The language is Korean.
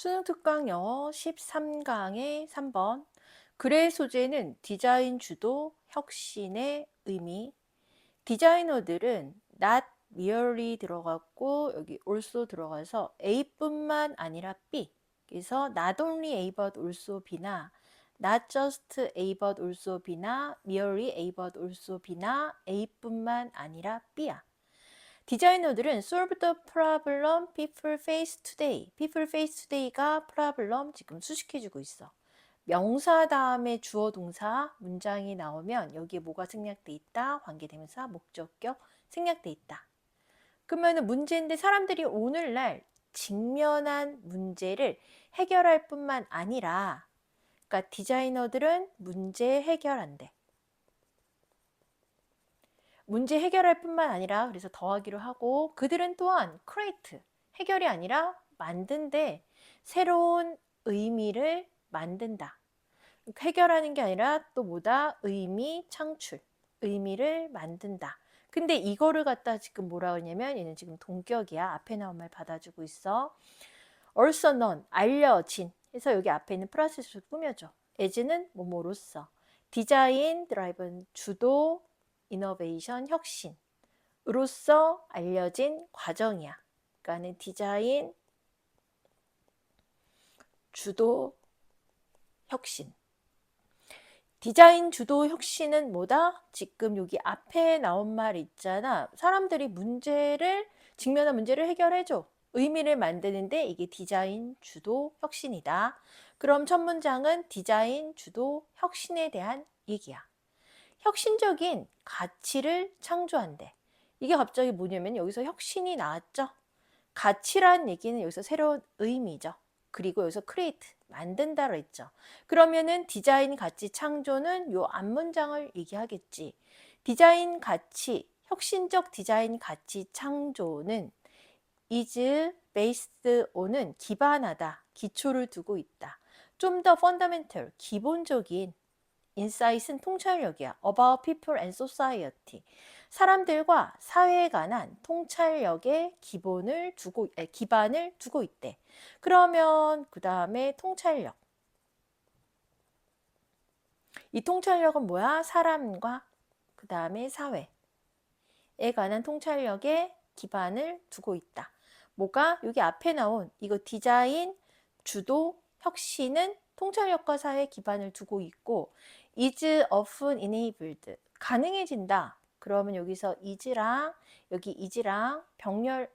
수능 특강 영어 13강의 3번. 글의 소재는 디자인 주도, 혁신의 의미. 디자이너들은 not merely 들어갔고 여기 also 들어가서 A뿐만 아니라 B. 그래서 not only A but also B나 not just A but also B나 merely A but also B나 A뿐만 아니라 B야. 디자이너들은 solve the problem people face today. people face today가 problem 지금 수식해주고 있어. 명사 다음에 주어 동사 문장이 나오면 여기에 뭐가 생략돼 있다? 관계대명사 목적격 생략돼 있다. 그러면 문제인데 사람들이 오늘날 직면한 문제를 해결할 뿐만 아니라 그러니까 디자이너들은 문제 해결한대. 문제 해결할 뿐만 아니라 그래서 더하기로 하고 그들은 또한 create 해결이 아니라 만든데 새로운 의미를 만든다. 해결하는 게 아니라 또 뭐다? 의미 창출. 의미를 만든다. 근데 이거를 갖다 지금 뭐라 그러냐면 얘는 지금 동격이야. 앞에 나온 말 받아주고 있어. also known 알려진 해서 여기 앞에 있는 프로세스를 꾸며줘. as는 뭐뭐로서 디자인 드라이브는 주도 이노베이션 혁신으로서 알려진 과정이야. 그러니까는 디자인 주도 혁신. 디자인 주도 혁신은 뭐다? 지금 여기 앞에 나온 말 있잖아. 사람들이 문제를 직면한 문제를 해결해줘. 의미를 만드는데 이게 디자인 주도 혁신이다. 그럼 첫 문장은 디자인 주도 혁신에 대한 얘기야. 혁신적인 가치를 창조한대. 이게 갑자기 뭐냐면 여기서 혁신이 나왔죠. 가치란 얘기는 여기서 새로운 의미죠. 그리고 여기서 create 만든다로 했죠. 그러면은 디자인 가치 창조는 요 앞문장을 얘기하겠지. 디자인 가치, 혁신적 디자인 가치 창조는 is based on은 기반하다, 기초를 두고 있다. 좀더 fundamental, 기본적인 인사이트는 통찰력이야. About people and society. 사람들과 사회에 관한 통찰력의 기본을 두고 에, 기반을 두고 있대. 그러면 그 다음에 통찰력. 이 통찰력은 뭐야? 사람과 그 다음에 사회에 관한 통찰력의 기반을 두고 있다. 뭐가 여기 앞에 나온 이거 디자인 주도 혁신은 통찰력과 사회 기반을 두고 있고 is often enabled 가능해진다. 그러면 여기서 is랑 여기 is랑 병렬